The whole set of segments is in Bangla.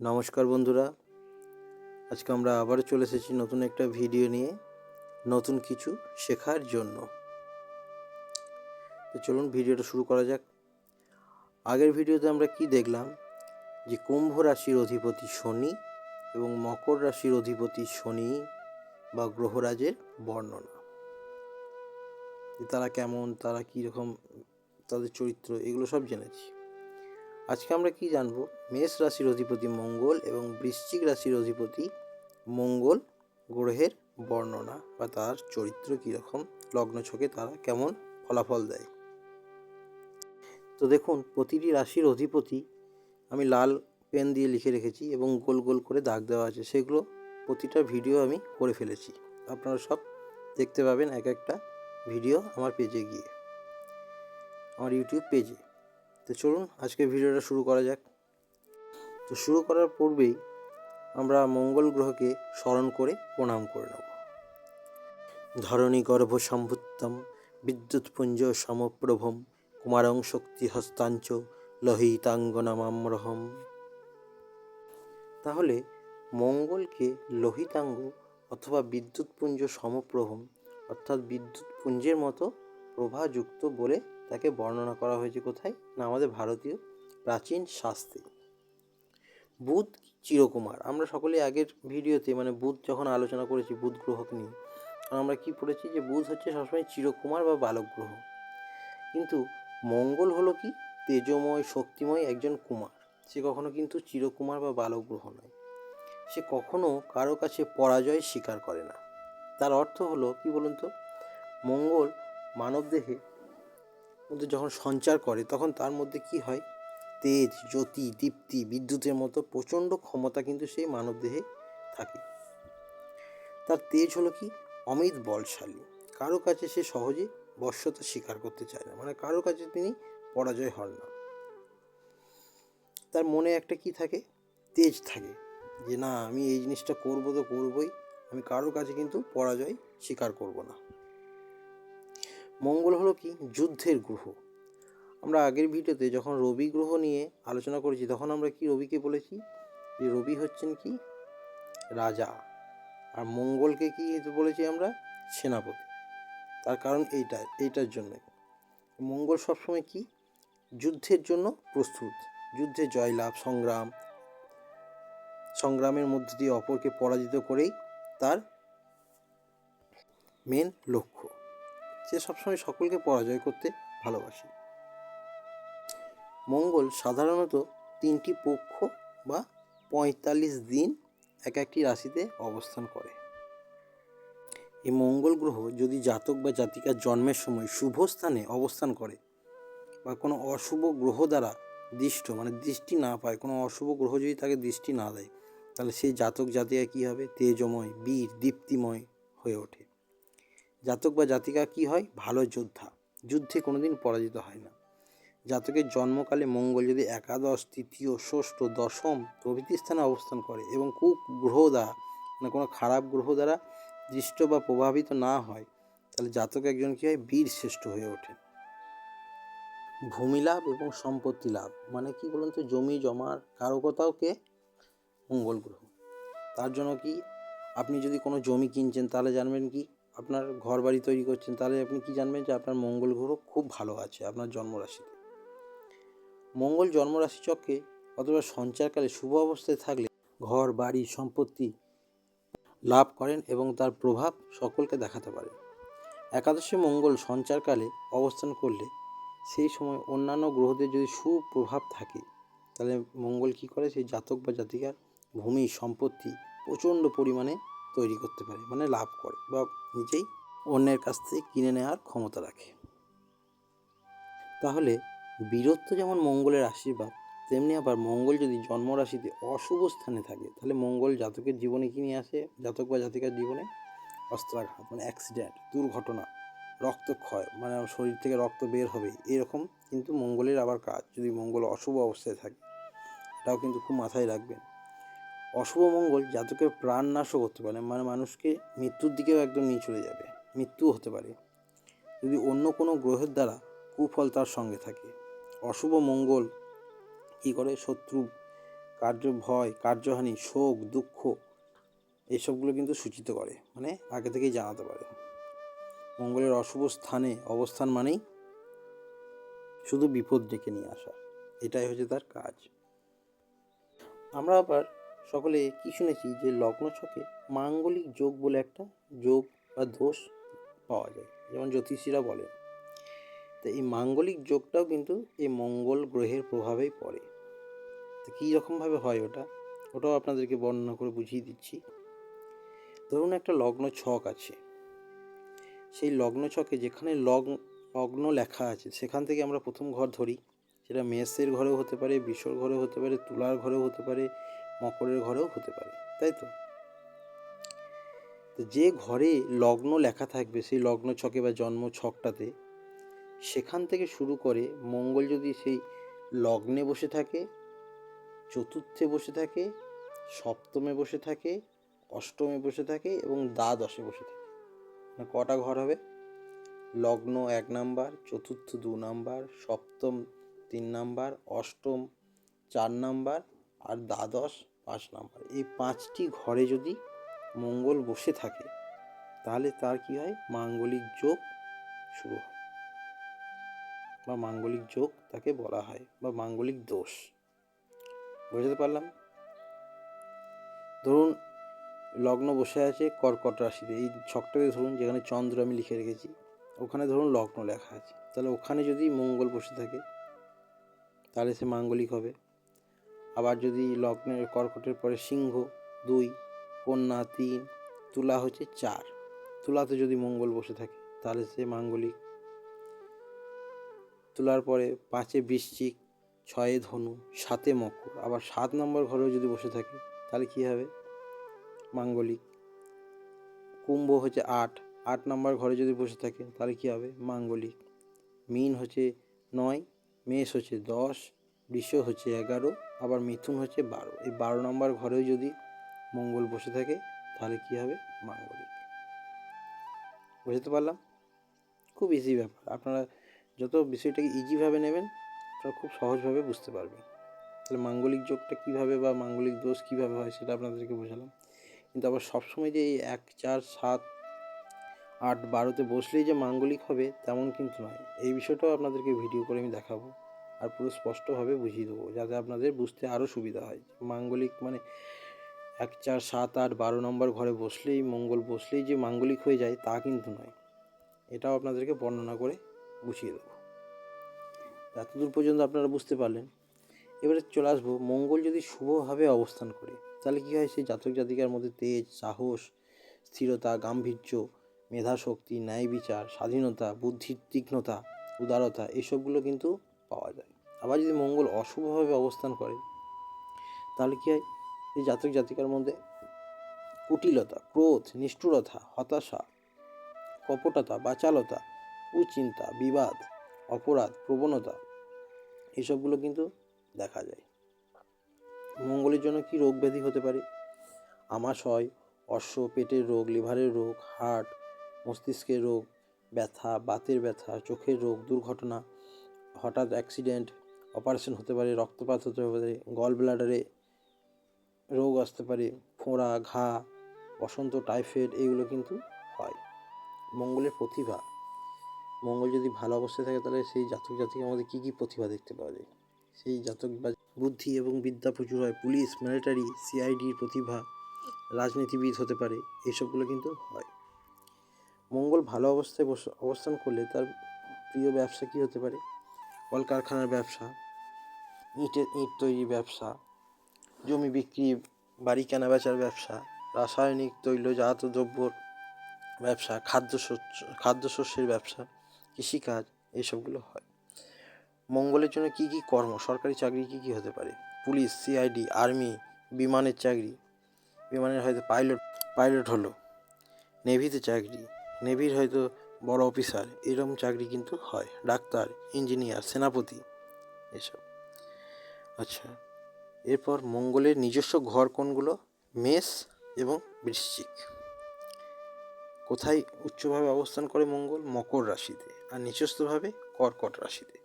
নমস্কার বন্ধুরা। আজকে আমরা আবারও চলে এসেছি নতুন একটা ভিডিও নিয়ে, নতুন কিছু শেখার জন্য। তো চলুন ভিডিওটা শুরু করা যাক। আগের ভিডিওতে আমরা কি দেখলাম? যে কুম্ভ রাশির অধিপতি শনি এবং মকর রাশির অধিপতি শনি বা গ্রহরাজের বর্ণনা। তারা কেমন, তারা কীরকম, তাদের চরিত্র, এগুলো সব জেনেছি। আজকে আমরা কি জানব? মেষ রাশির অধিপতি মঙ্গল এবং বৃশ্চিক রাশির অধিপতি মঙ্গল গ্রহের বর্ণনা বা তার চরিত্র কীরকম লগ্ন ছকে তারা কেমন ফলাফল দেয়? তো দেখুন, প্রতিটি রাশির অধিপতি আমি লাল পেন দিয়ে লিখে রেখেছি এবং গোল গোল করে দাগ দেওয়া আছে, সেগুলো প্রতিটা ভিডিও আমি করে ফেলেছি। আপনারা সব দেখতে পাবেন এক একটা ভিডিও আমার পেজে গিয়ে, আমার ইউটিউব পেজে। তো চলুন আজকে ভিডিওটা শুরু করা যাক। তো শুরু করার পূর্বেই আমরা মঙ্গল গ্রহকে স্মরণ করে প্রণাম করে নেব। ধরণী গর্ভ সম্ভুত্তম বিদ্যুৎপুঞ্জ সমপ্রভম, কুমারং শক্তি হস্তাঞ্চ, লোহিতাঙ্গনামাম্রহম। তাহলে মঙ্গলকে লোহিতাঙ্গ অথবা বিদ্যুৎপুঞ্জ সমপ্রভম, অর্থাৎ বিদ্যুৎপুঞ্জের মতো প্রভাযুক্ত বলে তাকে বর্ণনা করা হয়েছে কোথায়? না, আমাদের ভারতীয় প্রাচীন শাস্ত্রে। বুধ চিরকুমার। আমরা সকলে আগের ভিডিওতে মানে বুধ যখন আলোচনা করেছি, বুধ গ্রহকে নিয়ে, আমরা কি পড়েছি যে বুধ হচ্ছে সবসময় চিরকুমার বা বালক গ্রহ। কিন্তু মঙ্গল হলো কি? তেজময়, শক্তিময় একজন কুমার। সে কখনো কিন্তু চিরকুমার বা বালক গ্রহ নয়। সে কখনো কারও কাছে পরাজয় স্বীকার করে না। তার অর্থ হলো, কি বলুন তো? মঙ্গল মানবদেহে মধ্যে যখন সঞ্চার করে, তখন তার মধ্যে কি হয়? তেজ, জ্যোতি, দীপ্তি, বিদ্যুতের মতো প্রচণ্ড ক্ষমতা কিন্তু সেই মানবদেহে থাকে। তার তেজ হলো কি? অমিত বলশালী। কারও কাছে সে সহজে বশ্যতা স্বীকার করতে চায় না। মানে কারও কাছে তিনি পরাজয় হন না। তার মনে একটা কি থাকে? তেজ থাকে। যে না, আমি এই জিনিসটা করব তো করবই। আমি কারোর কাছে কিন্তু পরাজয় স্বীকার করব না। মঙ্গল হলো কি? যুদ্ধের গ্রহ। আমরা আগের ভিডিওতে যখন রবি গ্রহ নিয়ে আলোচনা করেছি, তখন আমরা কি রবিকে বলেছি? যে রবি হচ্ছেন কি? রাজা। আর মঙ্গলকে কি বলেছি আমরা? সেনাপতি। তার কারণ এইটা, এইটার জন্য। মঙ্গল সবসময় কি? যুদ্ধের জন্য প্রস্তুত। যুদ্ধে জয়লাভ, সংগ্রাম। সংগ্রামের মধ্য দিয়ে অপরকে পরাজিত করেই তার মেন লক্ষ্য। সে সবসময় সকলকে পরাজয় করতে ভালোবাসে। মঙ্গল সাধারণত তিনটি পক্ষ বা পঁয়তাল্লিশ দিন এক একটি রাশিতে অবস্থান করে। এই মঙ্গল গ্রহ যদি জাতক বা জাতিকার জন্মের সময় শুভ স্থানে অবস্থান করে বা কোনো অশুভ গ্রহ দ্বারা দৃষ্ট মানে দৃষ্টি না পায়, কোনো অশুভ গ্রহ যদি তাকে দৃষ্টি না দেয়, তাহলে সেই জাতক জাতিকা কী হবে? তেজময়, বীর, দীপ্তিময় হয়ে ওঠে। জাতক বা জাতিকা কি হয়? ভালো যোদ্ধা। যুদ্ধে কোনোদিন পরাজিত হয় না। জাতকের জন্মকালে মঙ্গল যদি একাদশ, তৃতীয়, ষষ্ঠ, দশম প্রভৃতি স্থানে অবস্থান করে এবং খুব গ্রহ দ্বারা মানে কোনো খারাপ গ্রহ দ্বারা দৃষ্ট বা প্রভাবিত না হয়, তাহলে জাতক একজন কী হয়? বীর শ্রেষ্ঠ হয়ে ওঠে। ভূমি লাভ এবং সম্পত্তি লাভ মানে কি বলুন তো? জমি, জমার কারকতাওকে মঙ্গল গ্রহ। তার জন্য কি? আপনি যদি কোনো জমি কিনছেন, তাহলে জানবেন কি? আপনার ঘর বাড়ি তৈরি করছেন, তাহলে আপনি কি জানবেন যে আপনার মঙ্গল গ্রহ খুব ভালো আছে আপনার জন্মরাশিতে? মঙ্গল জন্মরাশি চক্রে অথবা সঞ্চারকালে শুভ অবস্থায় থাকলে ঘর, বাড়ি, সম্পত্তি লাভ করেন এবং তার প্রভাব সকলকে দেখাতে পারে। একাদশী মঙ্গল সঞ্চারকালে অবস্থান করলে সেই সময় অন্যান্য গ্রহদের যদি সুপ্রভাব থাকে, তাহলে মঙ্গল কি করে? সেই জাতক বা জাতিকার ভূমি, সম্পত্তি প্রচণ্ড পরিমাণে তৈরি করতে পারে মানে লাভ করে বা নিজেই অন্যের কাছ থেকে কিনে নেওয়ার ক্ষমতা রাখে। তাহলে বীরত্ব যেমন মঙ্গলের আশীর্বাদ, তেমনি আবার মঙ্গল যদি জন্মরাশিতে অশুভ স্থানে থাকে, তাহলে মঙ্গল জাতকের জীবনে কী নিয়ে আসে? জাতক বা জাতিকার জীবনে অস্ত্রাঘাত মানে অ্যাক্সিডেন্ট দুর্ঘটনা, রক্তক্ষয় মানে শরীর থেকে রক্ত বের হবে, এরকম কিন্তু মঙ্গলের আবার কাজ। যদি মঙ্গল অশুভ অবস্থায় থাকে, এটাও কিন্তু খুব মাথায় রাখবেন। অশুভ মঙ্গল জাতকের প্রাণ নাশও করতে পারে মানে মানুষকে মৃত্যুর দিকেও একদম নিয়ে চলে যাবে, মৃত্যুও হতে পারে। যদি অন্য কোনো গ্রহের দ্বারা কুফল তার সঙ্গে থাকে, অশুভ মঙ্গল কী করে? শত্রু, কার্য ভয়, কার্যহানি, শোক, দুঃখ এইসবগুলো কিন্তু সূচিত করে মানে আগে থেকেই জানাতে পারে। মঙ্গলের অশুভ স্থানে অবস্থান মানেই শুধু বিপদ ডেকে নিয়ে আসা, এটাই হচ্ছে তার কাজ। আমরা আবার সকলে কি শুনেছি যে লগ্ন ছকে মাঙ্গলিক যোগ বলে একটা যোগ বা দোষ পাওয়া যায়। যেমন জ্যোতিষীরা বলেন, তো এই মাঙ্গলিক যোগটাও কিন্তু এই মঙ্গল গ্রহের প্রভাবেই পড়ে। তো কী রকমভাবে হয় ওটা? ওটাও আপনাদেরকে বর্ণনা করে বুঝিয়ে দিচ্ছি। ধরুন একটা লগ্ন ছক আছে। সেই লগ্ন ছকে যেখানে লগ্ন লগ্ন লেখা আছে, সেখান থেকে আমরা প্রথম ঘর ধরি। সেটা মেষের ঘরেও হতে পারে বিশ্বর ঘরেও হতে পারে, তুলার ঘরেও হতে পারে মকরের ঘরেও হতে পারে, তাই তো? যে ঘরে লগ্ন লেখা থাকবে, সেই লগ্ন ছকে বা জন্ম ছকটাতে, সেখান থেকে শুরু করে মঙ্গল যদি সেই লগ্নে বসে থাকে, চতুর্থে বসে থাকে, সপ্তমে বসে থাকে, অষ্টমে বসে থাকে এবং দ্বাদশে বসে থাকে। মানে কটা ঘর হবে? লগ্ন এক নাম্বার, চতুর্থ দু নাম্বার, সপ্তম তিন নাম্বার, অষ্টম চার নাম্বার আর দ্বাদশ পাঁচ নাম্বার। এই পাঁচটি ঘরে যদি মঙ্গল বসে থাকে, তাহলে তার কি হয়? মাঙ্গলিক যোগ শুরু হয়। বা মাঙ্গলিক যোগ তাকে বলা হয়, বা মাঙ্গলিক দোষ। বুঝতে পারলাম? ধরুন, লগ্ন বসে আছে কর্কট রাশিতে। এই ছকটাকে ধরুন, যেখানে চন্দ্র আমি লিখে রেখেছি, ওখানে ধরুন লগ্ন লেখা আছে। তাহলে ওখানে যদি মঙ্গল বসে থাকে, তাহলে সে মাঙ্গলিক হবে। আবার যদি লগ্নের কর্কটের পরে সিংহ, দুই, কন্যা, তিন, তুলা হচ্ছে চার। তুলাতে যদি মঙ্গল বসে থাকে, তাহলে সে মাঙ্গলিক। তুলার পরে পাঁচে বৃশ্চিক, ছয়ে ধনু, সাতে মকর। আবার সাত নম্বর ঘরেও যদি বসে থাকে, তাহলে কী হবে? মাঙ্গলিক। কুম্ভ হচ্ছে আট। আট নম্বর ঘরে যদি বসে থাকে, তাহলে কী হবে? মাঙ্গলিক। মিন হচ্ছে নয়, মেষ হচ্ছে দশ বৃষ হচ্ছে এগারো, আবার মিথুন হচ্ছে বারো। এই বারো নম্বর ঘরেও যদি মঙ্গল বসে থাকে, তাহলে কী হবে? মাঙ্গলিক। বুঝতে পারলাম? খুব ইজি ব্যাপার। আপনারা যত বিষয়টাকে ইজিভাবে নেবেন আপনারা খুব সহজভাবে বুঝতে পারবেন তাহলে মাঙ্গলিক যোগটা কীভাবে বা মাঙ্গলিক দোষ কীভাবে হয়, সেটা আপনাদেরকে বোঝালাম। কিন্তু আবার সবসময় যে এই এক, চার, সাত, আট, বারোতে বসলেই যে মাঙ্গলিক হবে, তেমন কিন্তু নয়। এই বিষয়টাও আপনাদেরকে ভিডিও করে আমি দেখাবো। আর পুরো স্পষ্টভাবে বুঝিয়ে দেবো, যাতে আপনাদের বুঝতে আরও সুবিধা হয়। মাঙ্গলিক মানে এক, চার, সাত, আট, বারো নম্বর ঘরে বসলেই, মঙ্গল বসলেই যে মাঙ্গলিক হয়ে যায় তা কিন্তু নয়। এটাও আপনাদেরকে বর্ণনা করে বুঝিয়ে দেবো। এতদূর পর্যন্ত আপনারা বুঝতে পারলেন। এবারে চলে আসব, মঙ্গল যদি শুভভাবে অবস্থান করে, তাহলে কী হয়? সেই জাতক জাতিকার মধ্যে তেজ, সাহস, স্থিরতা, গাম্ভীর্য, মেধাশক্তি, ন্যায় বিচার, স্বাধীনতা, বুদ্ধির তীক্ষ্ণতা, উদারতা, এসবগুলো কিন্তু পাওয়া যায়। আবার যদি মঙ্গল অশুভভাবে অবস্থান করে, তাহলে কী হয়? এই জাতক জাতিকার মধ্যে কুটিলতা, ক্রোধ, নিষ্ঠুরতা, হতাশা, কপটতা, বাচালতা, কুচিন্তা, বিবাদ, অপরাধ, প্রবণতা, এসবগুলো কিন্তু দেখা যায়। মঙ্গলের জন্য কি রোগ ব্যাধি হতে পারে? আমাশয়, অশ্ব, পেটের রোগ, লিভারের রোগ, হার্ট, মস্তিষ্কের রোগ, ব্যথা, বাতের ব্যথা, চোখের রোগ, দুর্ঘটনা হঠাৎ অ্যাক্সিডেন্ট, অপারেশন হতে পারে, রক্তপাত হতে পারে গল ব্লাডারে রোগ আসতে পারে, ফোঁড়া, ঘা, বসন্ত, টাইফয়েড, এগুলো কিন্তু হয়। মঙ্গলের প্রতিভা। মঙ্গল যদি ভালো অবস্থায় থাকে, তাহলে সেই জাতক জাতিকের মধ্যে কী কী প্রতিভা দেখতে পাওয়া যায়? সেই জাতক বা বুদ্ধি এবং বিদ্যা প্রচুর হয়। পুলিশ মিলিটারি সিআইডির প্রতিভা, রাজনীতিবিদ হতে পারে এইসবগুলো কিন্তু হয়। মঙ্গল ভালো অবস্থায় বস- অবস্থান করলে তার প্রিয় ব্যবসা কী হতে পারে? কলকারখানার ব্যবসা, ইটের, ইট তৈরি ব্যবসা, জমি বিক্রি, বাড়ি কেনা বেচার ব্যবসা, রাসায়নিক তৈলজাত দ্রব্যর ব্যবসা, খাদ্যশস্য, খাদ্যশস্যের ব্যবসা, কৃষিকাজ এইসবগুলো হয়। মঙ্গলের জন্য কী কী কর্ম? সরকারি চাকরি কী কী হতে পারে? পুলিশ, সিআইডি, আর্মি, বিমানের চাকরি। বিমানের হয়তো পাইলট পাইলট হলো। নেভিতে চাকরি। নেভির হয়তো বড় অফিসার এরকম চাকরি কিন্তু হয়। ডাক্তার, ইঞ্জিনিয়ার, সেনাপতি, এসব। আচ্ছা এরপর মঙ্গলের নিজস্ব ঘর কোনগুলো? মেষ এবং বৃশ্চিক। কোথায় উচ্চভাবে অবস্থান করে মঙ্গল? মকর রাশিতে। আর নিচস্থভাবে কর্কট রাশিতে।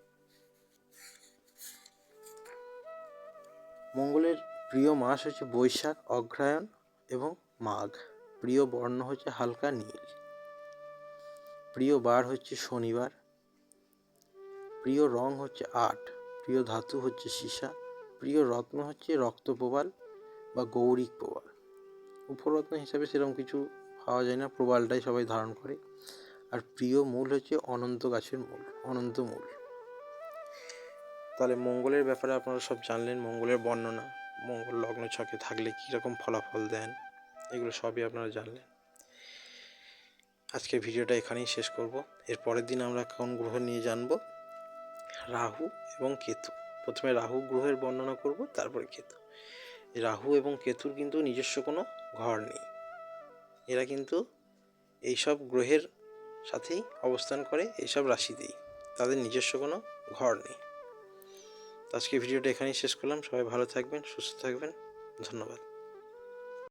মঙ্গলের প্রিয় মাস হচ্ছে বৈশাখ, অগ্রহায়ণ এবং মাঘ। প্রিয় বর্ণ হচ্ছে হালকা নীল। প্রিয় বার হচ্ছে শনিবার, প্রিয় রং হচ্ছে আট, প্রিয় ধাতু হচ্ছে সীসা, প্রিয় রত্ন হচ্ছে রক্তপ্রবাল বা গৌরিক প্রবাল। উপরত্ন হিসাবে সেরকম কিছু পাওয়া যায় না, প্রবালটাই সবাই ধারণ করে। আর প্রিয় মূল হচ্ছে অনন্ত গাছের মূল, অনন্ত মূল। তাহলে মঙ্গলের ব্যাপারে আপনারা সব জানলেন, মঙ্গলের বর্ণনা, মঙ্গল লগ্ন ছকে থাকলে কীরকম ফলাফল দেন, এগুলো সবই আপনারা জানলেন। আজকে ভিডিওটা এখানেই শেষ করব। এর পরের দিন আমরা কোন গ্রহ নিয়ে জানব? রাহু এবং কেতু। প্রথমে রাহু গ্রহের বর্ণনা করব, তারপরে কেতু। রাহু এবং কেতুর কিন্তু নিজস্ব কোনো ঘর নেই। এরা কিন্তু এইসব গ্রহের সাথেই অবস্থান করে, এইসব রাশিতেই। তাদের নিজস্ব কোনো ঘর নেই। আজকে ভিডিওটা এখানেই শেষ করলাম। সবাই ভালো থাকবেন, সুস্থ থাকবেন। ধন্যবাদ।